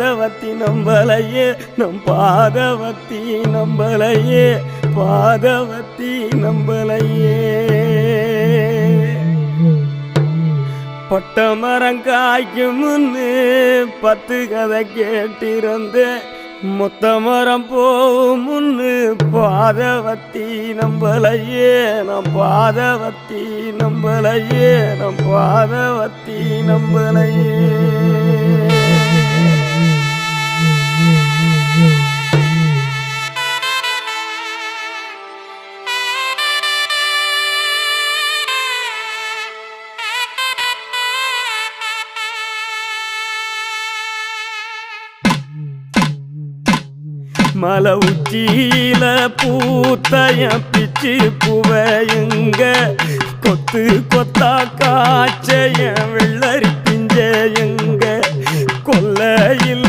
பாதவத்தி நம்பலையே நம் பாதவத்தி நம்பலையே பாதவத்தி நம்பலையே. பட்ட மரம் காய்க்கும் முன்னு பத்து கதை கேட்டிருந்தேன். மொத்த மரம் போகும் முன்னு பாதவத்தி நம்பலையே நம் பாதவத்தி நம்பலையே நம் பாதவத்தி நம்பலையே. மலை உச்சியில பூத்தைய பிச்சு புவையுங்க. கொத்து கொத்தா காய்ச்சைய வெள்ளரி பிஞ்சையுங்க. கொல்லையில்